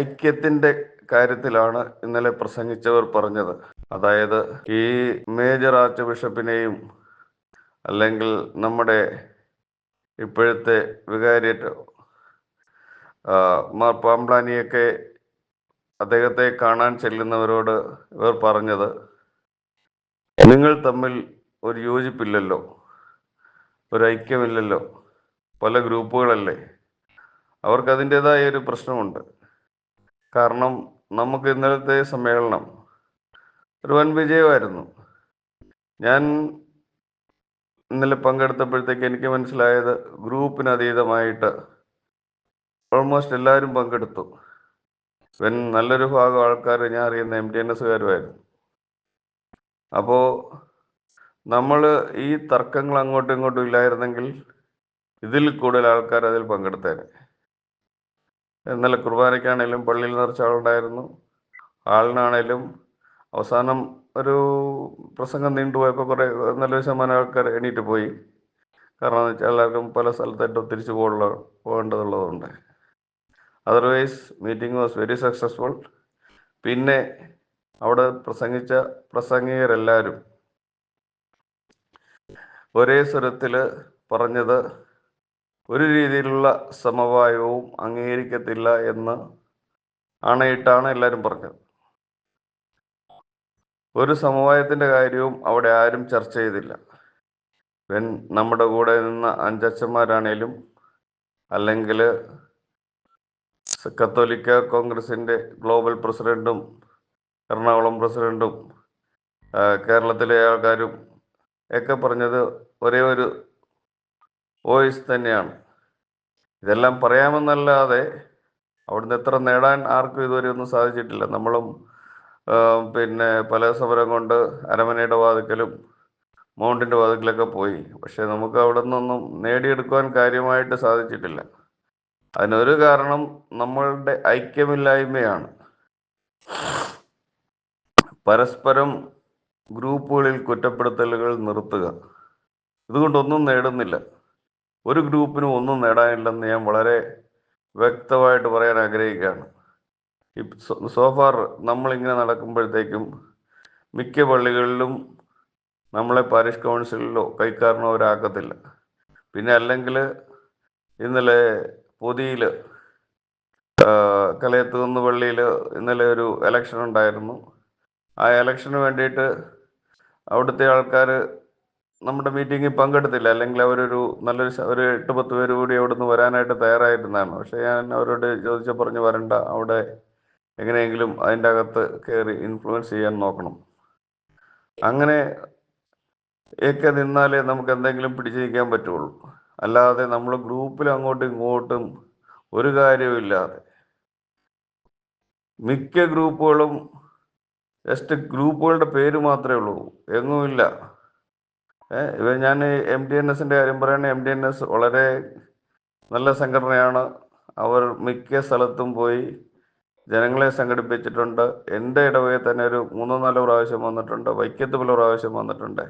ഐക്യത്തിന്റെ കാര്യത്തിലാണ് ഇന്നലെ പ്രസംഗിച്ചവർ പറഞ്ഞത്. അതായത് ഈ മേജർ ആർച്ച് ബിഷപ്പിനെയും അല്ലെങ്കിൽ നമ്മുടെ ഇപ്പോഴത്തെ വികാരിയറ്റ് മാർ പാംബ്ലാനിയൊക്കെ അദ്ദേഹത്തെ കാണാൻ ചെല്ലുന്നവരോട് ഇവർ പറഞ്ഞത് നിങ്ങൾ തമ്മിൽ ഒരു യോജിപ്പില്ലല്ലോ ഒരു ഐക്യമില്ലല്ലോ പല ഗ്രൂപ്പുകളല്ലേ? അവർക്ക് അതിന്റെതായ ഒരു പ്രശ്നമുണ്ട്. കാരണം നമുക്ക് ഇന്നലത്തെ സമ്മേളനം ഒരു വൻ വിജയമായിരുന്നു. ഞാൻ ഇന്നലെ പങ്കെടുത്തപ്പോഴത്തേക്ക് എനിക്ക് മനസ്സിലായത് ഗ്രൂപ്പിന് അതീതമായിട്ട് ഓൾമോസ്റ്റ് എല്ലാവരും പങ്കെടുത്തു. ഇവൻ നല്ലൊരു ഭാഗം ആൾക്കാർ ഞാൻ അറിയുന്ന എം ടി എൻ എസ്സുകാരുമായിരുന്നു. അപ്പോൾ നമ്മൾ ഈ തർക്കങ്ങൾ അങ്ങോട്ടും ഇങ്ങോട്ടും ഇല്ലായിരുന്നെങ്കിൽ ഇതിൽ കൂടുതൽ ആൾക്കാർ അതിൽ പങ്കെടുത്തേനെ. ഇന്നലെ കുർബാനയ്ക്കാണേലും പള്ളിയിൽ നിറച്ച ആളുണ്ടായിരുന്നു. ആളിനാണേലും അവസാനം ഒരു പ്രസംഗം നീണ്ടുപോയപ്പോൾ കുറേ നല്ലൊരു ശതമാനം ആൾക്കാർ എണീറ്റ് പോയി. കാരണം എന്ന് വെച്ചാൽ എല്ലാവർക്കും പല സ്ഥലത്തായിട്ട് തിരിച്ചു പോകാനുള്ള പോകേണ്ടതുള്ളതുകൊണ്ട് otherwise meeting was very successful പിന്നെ അവിടെ പ്രസംഗിച്ച പ്രസംഗികരെല്ലാവരും ഒരേ സ്വരത്തിൽ പറഞ്ഞത് ഒരു രീതിയിലുള്ള സമവായവും അംഗീകരിക്കത്തില്ല എന്ന് ആണയിട്ടാണ് എല്ലാവരും പറഞ്ഞത്. ഒരു സമവായത്തിന്റെ കാര്യവും അവിടെ ആരും ചർച്ച ചെയ്തില്ല. വെൻ നമ്മുടെ കൂടെ നിന്ന അഞ്ചച്ചന്മാരാണേലും അല്ലെങ്കിൽ കത്തോലിക്ക കോൺഗ്രസിന്റെ ഗ്ലോബൽ പ്രസിഡന്റും എറണാകുളം പ്രസിഡന്റും കേരളത്തിലെ ആൾക്കാരും ഒക്കെ പറഞ്ഞത് ഒരേ ഒരു വോയിസ് തന്നെയാണ്. ഇതെല്ലാം പറയാമെന്നല്ലാതെ അവിടുന്ന് എത്ര നേടാൻ ആർക്കും ഇതുവരെ ഒന്നും സാധിച്ചിട്ടില്ല. നമ്മളും പിന്നെ പല സമരം കൊണ്ട് അരമനയുടെ വാതിക്കലും മൗണ്ടിന്റെ വാതിക്കലൊക്കെ പോയി. പക്ഷെ നമുക്ക് അവിടെ നിന്നൊന്നും നേടിയെടുക്കുവാൻ കാര്യമായിട്ട് സാധിച്ചിട്ടില്ല. അതിനൊരു കാരണം നമ്മളുടെ ഐക്യമില്ലായ്മയാണ്. പരസ്പരം ഗ്രൂപ്പുകളിൽ കുറ്റപ്പെടുത്തലുകൾ നിർത്തുക. ഇതുകൊണ്ടൊന്നും നേടുന്നില്ല. ഒരു ഗ്രൂപ്പിനും ഒന്നും നേടാനില്ലെന്ന് ഞാൻ വളരെ വ്യക്തമായിട്ട് പറയാൻ ആഗ്രഹിക്കുകയാണ്. സോഫാർ നമ്മളിങ്ങനെ നടക്കുമ്പോഴത്തേക്കും മിക്ക പള്ളികളിലും നമ്മളെ പാരിഷ് കൗൺസിലിലോ കൈക്കാരനോ അവരാക്കത്തില്ല പിന്നെ അല്ലെങ്കിൽ ഇന്നലെ പൊതിയിൽ കലയത്തുകുന്ന് പള്ളിയിൽ ഇന്നലെ ഒരു എലക്ഷൻ ഉണ്ടായിരുന്നു. ആ എലക്ഷന് വേണ്ടിയിട്ട് അവിടുത്തെ ആൾക്കാർ നമ്മുടെ മീറ്റിങ്ങിൽ പങ്കെടുത്തില്ല. അല്ലെങ്കിൽ അവരൊരു നല്ലൊരു ഒരു എട്ട് പത്ത് പേര് കൂടി അവിടുന്ന് വരാനായിട്ട് തയ്യാറായിരുന്നാണ് പക്ഷെ ഞാൻ അവരോട് ചോദിച്ച പറഞ്ഞു വരണ്ട അവിടെ എങ്ങനെയെങ്കിലും അതിന്റെ അകത്ത് കയറി ഇൻഫ്ലുവൻസ് ചെയ്യാൻ നോക്കണം. അങ്ങനെ ഒക്കെ നിന്നാലേ നമുക്ക് എന്തെങ്കിലും പിടിച്ചു നിൽക്കാൻ പറ്റുള്ളൂ. അല്ലാതെ നമ്മൾ ഗ്രൂപ്പിൽ അങ്ങോട്ടും ഇങ്ങോട്ടും ഒരു കാര്യവുമില്ലാതെ മിക്ക ഗ്രൂപ്പുകളും ജസ്റ്റ് ഗ്രൂപ്പുകളുടെ പേര് മാത്രമേ ഉള്ളൂ. എങ്ങുമില്ല ഞാൻ എം ഡി എൻ എസിന്റെ കാര്യം പറയുകയാണ് എം ഡി എൻ എസ് വളരെ നല്ല സംഘടനയാണ്. അവർ മിക്ക സ്ഥലത്തും പോയി ജനങ്ങളെ സംഘടിപ്പിച്ചിട്ടുണ്ട്. എന്റെ ഇടവകയിൽ തന്നെ ഒരു മൂന്നോ നാലോ പ്രാവശ്യം വന്നിട്ടുണ്ട്. വൈക്കത്ത് പല പ്രാവശ്യം വന്നിട്ടുണ്ട്.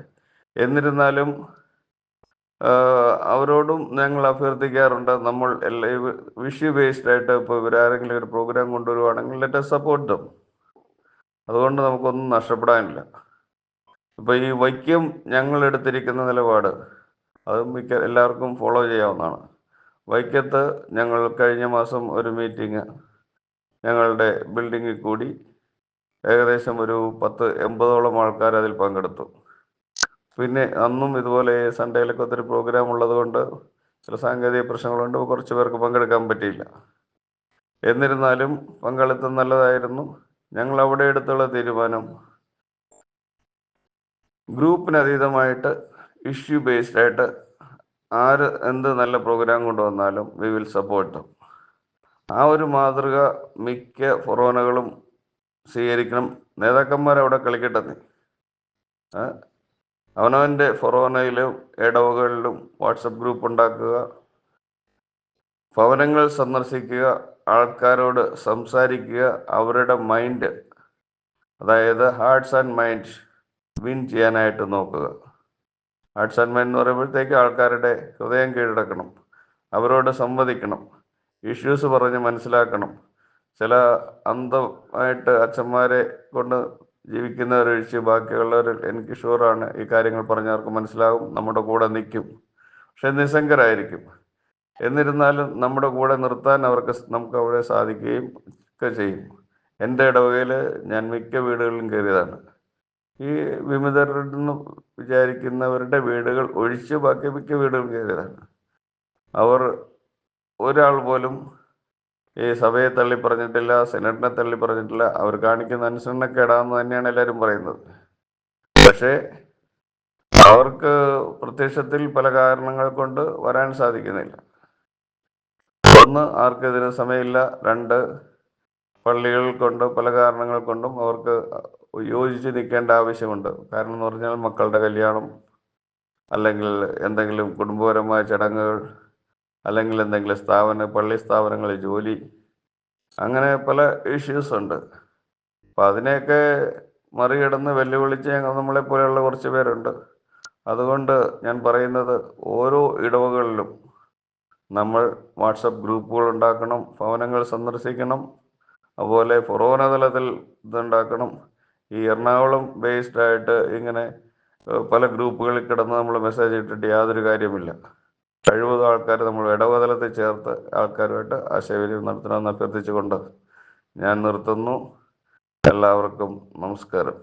എന്നിരുന്നാലും അവരോടും ഞങ്ങൾ അഭ്യർത്ഥിക്കാറുണ്ട്. നമ്മൾ എല്ലാ വിഷു ബേസ്ഡ് ആയിട്ട് ഇപ്പോൾ ഇവരാരെങ്കിലും ഒരു പ്രോഗ്രാം കൊണ്ടുവരുവാണെങ്കിൽ ലെറ്റ് സപ്പോർട്ട് ദം അതുകൊണ്ട് നമുക്കൊന്നും നഷ്ടപ്പെടാനില്ല. ഇപ്പൊ ഈ വൈക്കം ഞങ്ങൾ എടുത്തിരിക്കുന്ന നിലപാട് അത് മിക്ക എല്ലാവർക്കും ഫോളോ ചെയ്യാവുന്നതാണ്. വൈക്കത്ത് ഞങ്ങൾ കഴിഞ്ഞ മാസം ഒരു മീറ്റിംഗ് ഞങ്ങളുടെ ബിൽഡിങ്ങിൽ കൂടി ഏകദേശം ഒരു പത്ത് എൺപതോളം ആൾക്കാർ അതിൽ പങ്കെടുത്തു. പിന്നെ അന്നും ഇതുപോലെ സൺഡേയിലൊക്കെ ഒത്തിരി പ്രോഗ്രാം ഉള്ളത് കൊണ്ട് ചില സാങ്കേതിക പ്രശ്നങ്ങളുണ്ട് കുറച്ച് പേർക്ക് പങ്കെടുക്കാൻ പറ്റിയില്ല. എന്നിരുന്നാലും പങ്കാളിത്തം നല്ലതായിരുന്നു. ഞങ്ങൾ അവിടെ എടുത്തുള്ള തീരുമാനം ഗ്രൂപ്പിന് അതീതമായിട്ട് ഇഷ്യൂ ബേസ്ഡ് ആയിട്ട് ആര് എന്ത് നല്ല പ്രോഗ്രാം കൊണ്ടുവന്നാലും വി വിൽ സപ്പോർട്ട് ആ ഒരു മാതൃക മിക്ക ഫൊറോനകളും സ്വീകരിക്കണം. നേതാക്കന്മാർ അവിടെ കളിക്കട്ടെ? അവനവന്റെ ഫൊറോനയിലും ഇടവകളിലും വാട്സപ്പ് ഗ്രൂപ്പ് ഉണ്ടാക്കുക. ഭവനങ്ങൾ സന്ദർശിക്കുക. ആൾക്കാരോട് സംസാരിക്കുക. അവരുടെ മൈൻഡ് അതായത് ഹാർട്ട്സ് ആൻഡ് മൈൻഡ് വിൻ ചെയ്യാനായിട്ട് നോക്കുക. ഹാർട്ട്സ് ആൻഡ് മൈൻഡ് എന്ന് പറയുമ്പോഴത്തേക്ക് ആൾക്കാരുടെ ഹൃദയം കീഴടക്കണം. അവരോട് സംവദിക്കണം. ഇഷ്യൂസ് പറഞ്ഞ് മനസ്സിലാക്കണം. ചില അന്ധമായിട്ട് അച്ഛന്മാരെ കൊണ്ട് ജീവിക്കുന്നവരൊഴിച്ച് ബാക്കിയുള്ളവർ എനിക്ക് ഷുവറാണ് ഈ കാര്യങ്ങൾ പറഞ്ഞവർക്ക് മനസ്സിലാകും. നമ്മുടെ കൂടെ നിൽക്കും. പക്ഷെ നിസ്സംഗരായിരിക്കും. എന്നിരുന്നാലും നമ്മുടെ കൂടെ നിർത്താൻ അവർക്ക് നമുക്ക് അവിടെ സാധിക്കുകയും ഒക്കെ ചെയ്യും. എന്റെ ഇടവകയിൽ ഞാൻ മിക്ക വീടുകളിലും കയറിയതാണ്. ഈ വിമതരെന്ന് വിചാരിക്കുന്നവരുടെ വീടുകൾ ഒഴിച്ച് ബാക്കി മിക്ക വീടുകൾ കയറിയതാണ് അവർ ഒരാൾ പോലും ഈ സഭയെ തള്ളി പറഞ്ഞിട്ടില്ല സെനറ്റിനെ തള്ളി പറഞ്ഞിട്ടില്ല അവർ കാണിക്കുന്ന അനുസരണക്കേടാന്ന് തന്നെയാണ് എല്ലാവരും പറയുന്നത്. പക്ഷേ അവർക്ക് പ്രത്യക്ഷത്തിൽ പല കാരണങ്ങൾ കൊണ്ട് വരാൻ സാധിക്കുന്നില്ല. ഒന്ന് ആർക്കും ഇതിന് സമയമില്ല. രണ്ട് പള്ളികൾ കൊണ്ട് പല കാരണങ്ങൾ കൊണ്ടും അവർക്ക് യോജിച്ച് നിൽക്കേണ്ട ആവശ്യമുണ്ട്. കാരണം എന്ന് പറഞ്ഞാൽ മക്കളുടെ കല്യാണം അല്ലെങ്കിൽ എന്തെങ്കിലും കുടുംബപരമായ ചടങ്ങുകൾ അല്ലെങ്കിൽ എന്തെങ്കിലും സ്ഥാപന പള്ളി സ്ഥാപനങ്ങളിൽ ജോലി അങ്ങനെ പല ഇഷ്യൂസ് ഉണ്ട്. അപ്പം അതിനെയൊക്കെ മറികടന്ന് വെല്ലുവിളിച്ച് ഞങ്ങൾ നമ്മളെ പോലെയുള്ള കുറച്ച് പേരുണ്ട്. അതുകൊണ്ട് ഞാൻ പറയുന്നത് ഓരോ ഇടവകളിലും നമ്മൾ വാട്സപ്പ് ഗ്രൂപ്പുകൾ ഉണ്ടാക്കണം ഭവനങ്ങൾ സന്ദർശിക്കണം അതുപോലെ ഫൊറോന തലത്തിൽ ഇതുണ്ടാക്കണം. ഈ എറണാകുളം ബേസ്ഡ് ആയിട്ട് ഇങ്ങനെ പല ഗ്രൂപ്പുകളിൽ കിടന്ന് നമ്മൾ മെസ്സേജ് ഇട്ടിട്ട് യാതൊരു കാര്യമില്ല കഴിവത് ആൾക്കാർ നമ്മൾ ഇടവതലത്തിൽ ചേർത്ത് ആൾക്കാരുമായിട്ട് ആശയവിനിമയം നടത്തണമെന്ന് അഭ്യർത്ഥിച്ചുകൊണ്ട് ഞാൻ നിർത്തുന്നു. എല്ലാവർക്കും നമസ്കാരം.